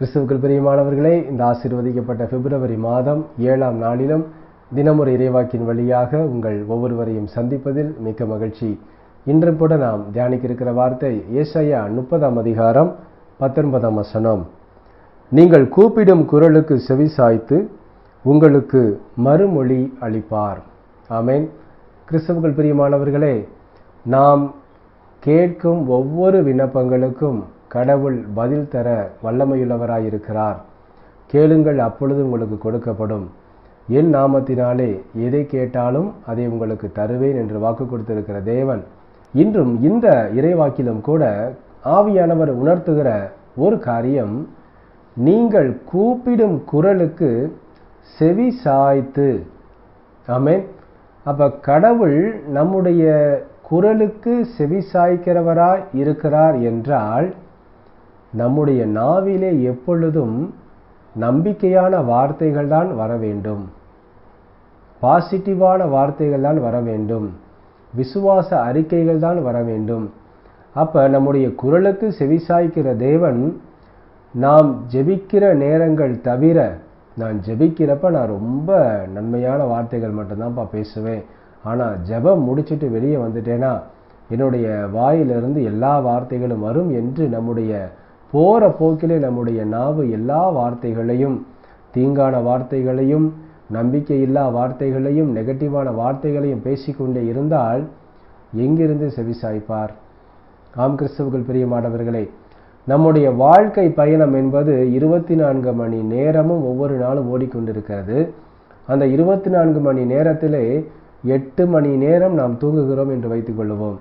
கிறிஸ்துவுக்கள் பிரியமானவர்களே இந்த ஆசீர்வதிக்கப்பட்ட பிப்ரவரி மாதம் ஏழாம் நாளிலும் தினமொரு இறைவாக்கின் வழியாக உங்கள் ஒவ்வொருவரையும் சந்திப்பதில் மிக்க மகிழ்ச்சி. இன்றும் கூட நாம் தியானிக்க இருக்கிற வார்த்தை ஏசையா முப்பதாம் அதிகாரம் பத்தொன்பதாம் வசனம். நீங்கள் கூப்பிடும் குரலுக்கு செவி சாய்த்து உங்களுக்கு மறுமொழி அளிப்பார். ஆமேன். கிறிஸ்தவர்கள் பிரியமானவர்களே நாம் கேட்கும் ஒவ்வொரு விண்ணப்பங்களுக்கும் கடவுள் பதில் தர வல்லமையுள்ளவராயிருக்கிறார். கேளுங்கள் அப்பொழுது உங்களுக்கு கொடுக்கப்படும். என் நாமத்தினாலே எதை கேட்டாலும் அதை உங்களுக்கு தருவேன் என்று வாக்கு கொடுத்திருக்கிற தேவன். இன்றும் இந்த இறைவாக்கிலும் கூட ஆவியானவர் உணர்த்துகிற ஒரு காரியம் நீங்கள் கூப்பிடும் குரலுக்கு செவி சாய்த்து. ஆமென். அப்போ கடவுள் நம்முடைய குரலுக்கு செவி சாய்க்கிறவராய் இருக்கிறார் என்றால் நம்முடைய நாவிலே எப்பொழுதும் நம்பிக்கையான வார்த்தைகள் தான் வர வேண்டும். பாசிட்டிவான வார்த்தைகள் தான் வர வேண்டும். விசுவாச அறிக்கைகள் தான் வர வேண்டும். அப்போ நம்முடைய குரலுக்கு செவிசாய்க்கிற தேவன் நாம் ஜெபிக்கிற நேரங்கள் தவிர நான் ஜெபிக்கிறப்ப நான் ரொம்ப நன்மையான வார்த்தைகள் மட்டும்தான்ப்பா பேசுவேன். ஆனால் ஜெபம் முடிச்சுட்டு வெளியே வந்துட்டேன்னா என்னுடைய வாயிலிருந்து எல்லா வார்த்தைகளும் வரும் என்று நம்முடைய போகிற போக்கிலே நம்முடைய நாவு எல்லா வார்த்தைகளையும் தீங்கான வார்த்தைகளையும் நம்பிக்கையில்லா வார்த்தைகளையும் நெகட்டிவான வார்த்தைகளையும் பேசிக்கொண்டே இருந்தால் எங்கிருந்து செவிசாய்ப்பார்? ஆம் கிறிஸ்தவர்கள் பிரியமானவர்களே நம்முடைய வாழ்க்கை பயணம் என்பது இருபத்தி நான்கு மணி நேரமும் ஒவ்வொரு நாளும் ஓடிக்கொண்டிருக்கிறது. அந்த இருபத்தி நான்கு மணி நேரத்திலே எட்டு மணி நேரம் நாம் தூங்குகிறோம் என்று வைத்துக்கொள்வோம்.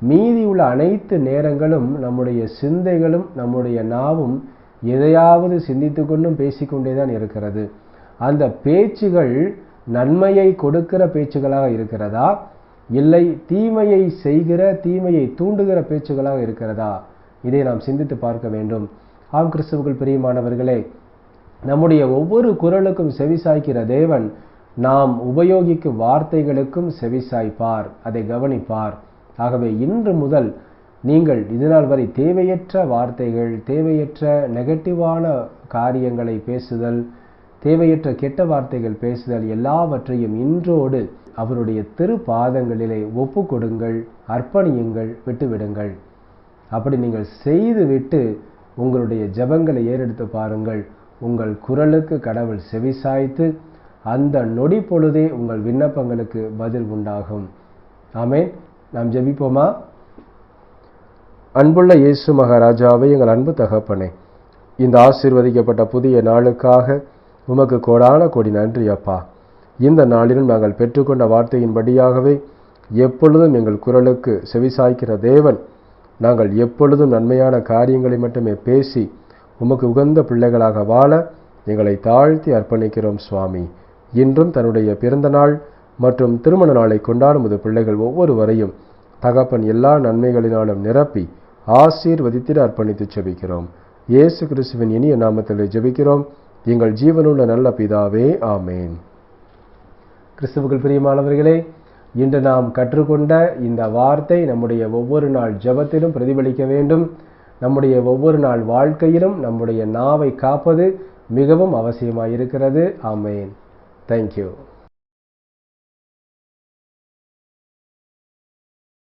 மீதி உள்ள அனைத்து நேரங்களும் நம்முடைய சிந்தைகளும் நம்முடைய நாவும் எதையாவது சிந்தித்து கொண்டும் பேசிக்கொண்டே தான் இருக்கிறது. அந்த பேச்சுகள் நன்மையை கொடுக்கிற பேச்சுகளாக இருக்கிறதா? இல்லை தீமையை செய்கிற தீமையை தூண்டுகிற பேச்சுகளாக இருக்கிறதா? இதை நாம் சிந்தித்து பார்க்க வேண்டும். ஆம் கிறிஸ்துவுக்குள் பிரியமானவர்களே நம்முடைய ஒவ்வொரு குரலுக்கும் செவிசாய்க்கிற தேவன் நாம் உபயோகிக்கும் வார்த்தைகளுக்கும் செவிசாய்ப்பார். அதை கவனிப்பார். ஆகவே இன்று முதல் நீங்கள் இதுநாள் வரை தேவையற்ற வார்த்தைகள் தேவையற்ற நெகட்டிவான காரியங்களை பேசுதல் தேவையற்ற கெட்ட வார்த்தைகள் பேசுதல் எல்லாவற்றையும் இன்றோடு அவருடைய திரு பாதங்களிலே ஒப்பு கொடுங்கள் அர்ப்பணியுங்கள் விட்டுவிடுங்கள். அப்படி நீங்கள் செய்துவிட்டு உங்களுடைய ஜபங்களை ஏறெடுத்து பாருங்கள். உங்கள் குரலுக்கு கடவுள் செவிசாய்த்து அந்த நொடி பொழுதே உங்கள் விண்ணப்பங்களுக்கு பதில் உண்டாகும். ஆமேன். நாம் ஜெபிப்போமா? அன்புள்ள இயேசு மகாராஜாவை எங்கள் அன்பு தகப்பனே இந்த ஆசீர்வதிக்கப்பட்ட புதிய நாளுக்காக உமக்கு கோடான கோடி நன்றி அப்பா. இந்த நாளிலும் நாங்கள் பெற்றுக்கொண்ட வார்த்தையின்படியாகவே எப்பொழுதும் எங்கள் குரலுக்கு செவிசாய்க்கிற தேவன் நாங்கள் எப்பொழுதும் நன்மையான காரியங்களை மட்டுமே பேசி உமக்கு உகந்த பிள்ளைகளாக வாழ எங்களை தாழ்த்தி அர்ப்பணிக்கிறோம் சுவாமி. இன்றும் தன்னுடைய பிறந்த நாள் மற்றும் திருமண நாளை கொண்டாடும் இது பிள்ளைகள் ஒவ்வொருவரையும் தகப்பன் எல்லா நன்மைகளினாலும் நிரப்பி ஆசீர்வதித்திட அர்ப்பணித்து ஜெபிக்கிறோம். இயேசு கிறிஸ்துவின் இனிய நாமத்தில் ஜெபிக்கிறோம். எங்கள் ஜீவனுள்ள நல்ல பிதாவே ஆமேன். கிறிஸ்துவுக்குள் பிரியமானவர்களே இன்று நாம் கற்றுக்கொண்ட இந்த வார்த்தை நம்முடைய ஒவ்வொரு நாள் ஜபத்திலும் பிரதிபலிக்க வேண்டும். நம்முடைய ஒவ்வொரு நாள் வாழ்க்கையிலும் நம்முடைய நாவை காப்பது மிகவும் அவசியமாயிருக்கிறது. ஆமேன். தேங்க்யூ